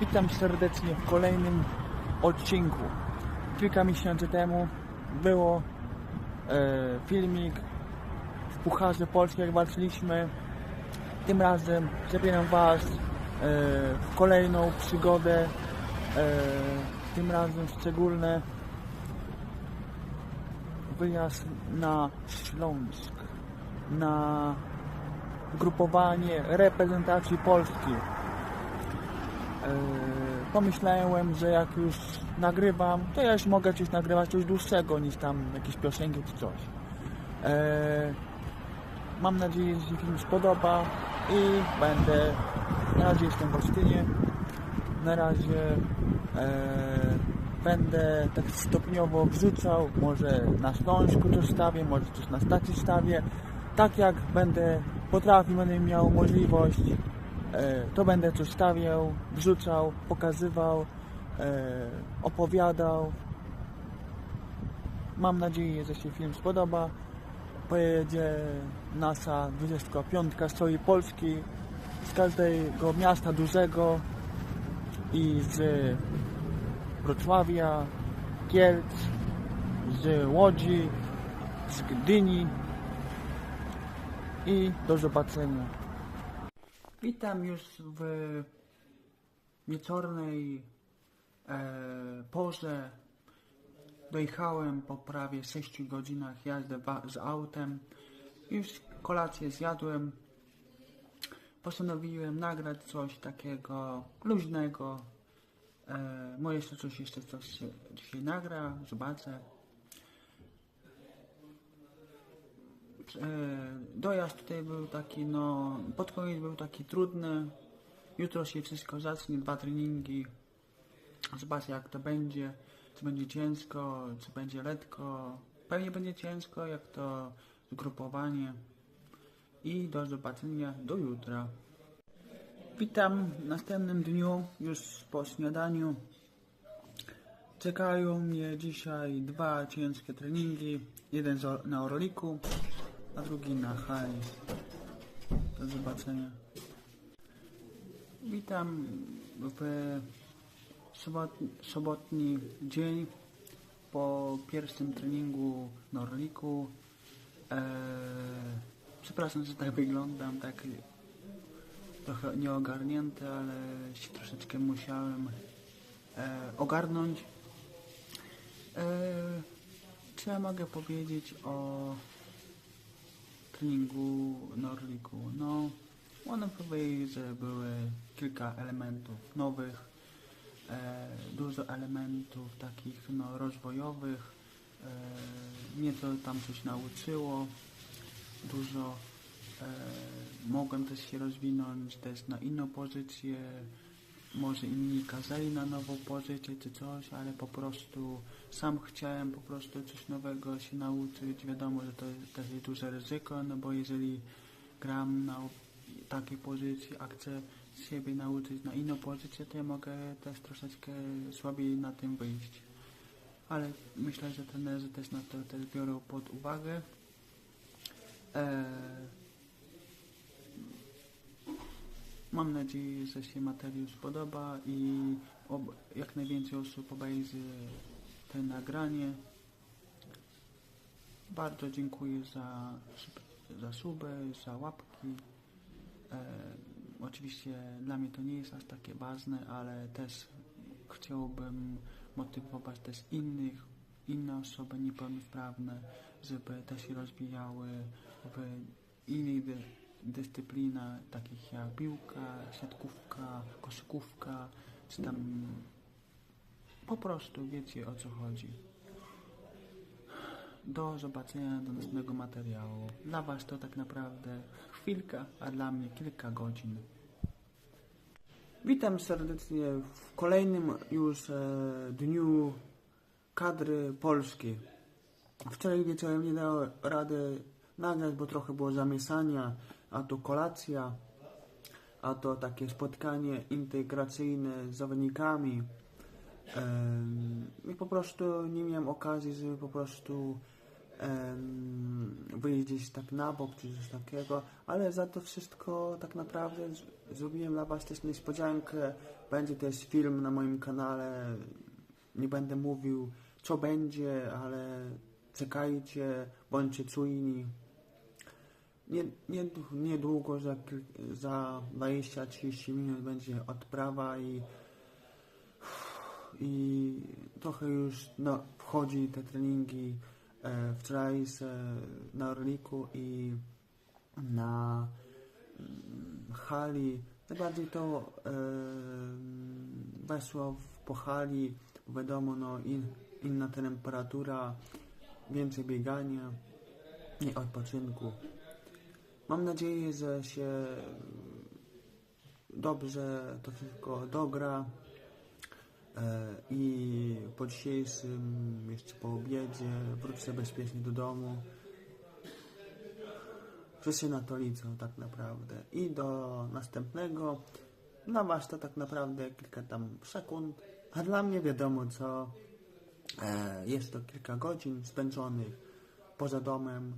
Witam serdecznie w kolejnym odcinku. Kilka miesięcy temu było e, filmik w Pucharze Polski, jak walczyliśmy. Tym razem zabieram Was e, w kolejną przygodę, e, tym razem szczególne wyjazd na Śląsk, na grupowanie reprezentacji Polski. E, pomyślałem, że jak już nagrywam, to ja już mogę coś nagrywać coś dłuższego niż tam jakieś piosenki czy coś. E, mam nadzieję, że się film spodoba i będę, na razie jestem w Olsztynie, na razie e, będę tak stopniowo wrzucał, może na Śląsku coś stawię, może coś na stacji stawię, tak jak będę potrafił, będę miał możliwość, to będę coś stawiał, wrzucał, pokazywał, e, opowiadał. Mam nadzieję, że się film spodoba. Pojedzie nasza 25 z całej Polski, z każdego miasta dużego i z Wrocławia, Kielc, z Łodzi, z Gdyni i do zobaczenia. Witam już w wieczornej e, porze. Dojechałem po prawie 6 godzinach jazdy z autem. Już kolację zjadłem. Postanowiłem nagrać coś takiego luźnego. E, może jeszcze coś jeszcze coś się nagra, zobaczę. Dojazd tutaj był taki, no, pod koniec był taki trudny. Jutro się wszystko zacznie, dwa treningi. Zobaczę jak to będzie, czy będzie ciężko, czy będzie letko. Pewnie będzie ciężko, jak to zgrupowanie. I do zobaczenia do jutra. Witam w następnym dniu, już po śniadaniu. Czekają mnie dzisiaj dwa ciężkie treningi. Jeden na Orliku, a drugi na hali. Do zobaczenia. Witam w sobot, sobotni dzień po pierwszym treningu na Orliku. Eee, przepraszam, że tak wyglądam, tak trochę nieogarnięty, ale się troszeczkę musiałem e, ogarnąć. E, co ja mogę powiedzieć o treningu na Orliku? No, można powiedzieć, że były kilka elementów nowych, e, dużo elementów takich no, rozwojowych. E, mnie to tam coś nauczyło, dużo e, mogłem też się rozwinąć też na inną pozycję. Może inni kazali na nową pozycję czy coś, ale po prostu sam chciałem po prostu coś nowego się nauczyć. Wiadomo, że to też jest duże ryzyko, no bo jeżeli gram na takiej pozycji, a chcę siebie nauczyć na inną pozycję, to ja mogę też troszeczkę słabiej na tym wyjść. Ale myślę, że trenerzy też na to też biorą pod uwagę. Eee, Mam nadzieję, że się materiał spodoba i jak najwięcej osób obejrzy to nagranie. Bardzo dziękuję za, za suby, za łapki. E, oczywiście dla mnie to nie jest aż takie ważne, ale też chciałbym motywować też innych, inne osoby niepełnosprawne, żeby też się rozwijały w innych dy- dyscyplinach, takich jak piłka, siatkówka, koszykówka, czy tam po prostu wiecie o co chodzi. Do zobaczenia do następnego materiału. Dla Was to tak naprawdę chwilka, a dla mnie kilka godzin. Witam serdecznie w kolejnym już e, dniu kadry polskiej. Wczoraj wieczorem nie dałem rady nagrać, bo trochę było zamieszania, a to kolacja, a to takie spotkanie integracyjne z zawodnikami. I po prostu nie miałem okazji, żeby po prostu wyjść gdzieś tak na bok czy coś takiego, ale za to wszystko tak naprawdę zrobiłem dla Was też niespodziankę. Będzie też film na moim kanale. Nie będę mówił co będzie, ale czekajcie, bądźcie czujni. Nie, nie, niedługo, za, za 20-30 minut będzie odprawa i, i trochę już no, wchodzi te treningi e, wczoraj se na Orliku i na mm, hali. Najbardziej to e, weszło w, po hali, wiadomo, no, in, inna temperatura, więcej biegania i odpoczynku. Mam nadzieję, że się dobrze to wszystko dogra e, i po dzisiejszym, jeszcze po obiedzie wrócę bezpiecznie do domu. Wszyscy na to liczą tak naprawdę. I do następnego. Dla Was to tak naprawdę kilka tam sekund, a dla mnie wiadomo co. E, jest to kilka godzin spędzonych poza domem,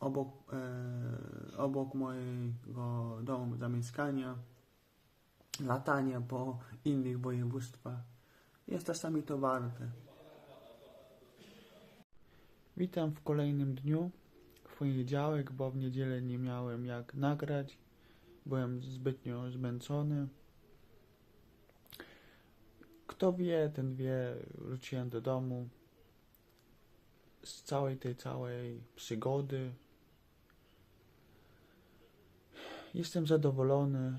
obok, e, obok mojego domu zamieszkania, latania po innych województwach. Jest czasami to warte. Witam w kolejnym dniu, w poniedziałek, bo w niedzielę nie miałem jak nagrać. Byłem zbytnio zmęczony. Kto wie, ten wie, wróciłem do domu z całej tej całej przygody. Jestem zadowolony.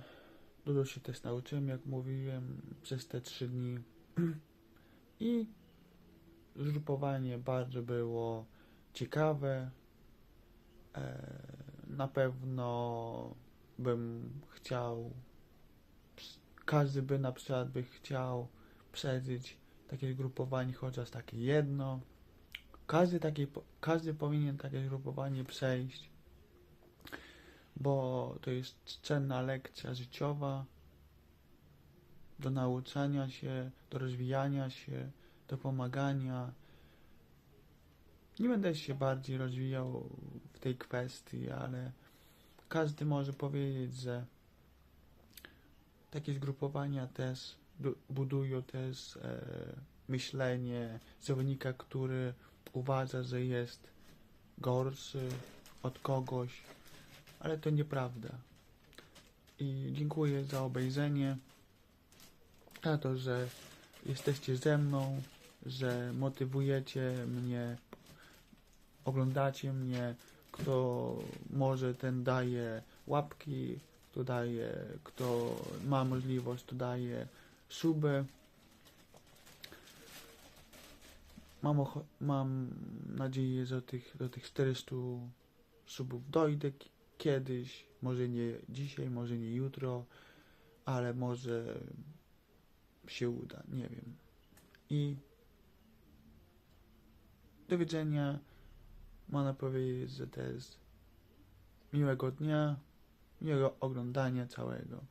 Dużo się też nauczyłem, jak mówiłem, przez te trzy dni. I zgrupowanie bardzo było ciekawe. E, Na pewno bym chciał, każdy by na przykład by chciał przeżyć takie zgrupowanie, chociaż takie jedno. Każdy, taki, każdy powinien takie zgrupowanie przejść, bo to jest cenna lekcja życiowa do nauczania się, do rozwijania się, do pomagania. Nie będę się bardziej rozwijał w tej kwestii, ale każdy może powiedzieć, że takie zgrupowania też bu- budują też e, myślenie zawodnika, który uważa, że jest gorszy od kogoś, ale to nieprawda. I dziękuję za obejrzenie, za to, że jesteście ze mną, że motywujecie mnie, oglądacie mnie. Kto może, ten daje łapki, kto daje, kto ma możliwość, to daje suby. Mam, mam nadzieję, że tych, do tych 400 subów dojdę kiedyś. Może nie dzisiaj, może nie jutro, ale może się uda, nie wiem. I do widzenia. Można powiedzieć, że to jest miłego dnia, miłego oglądania całego.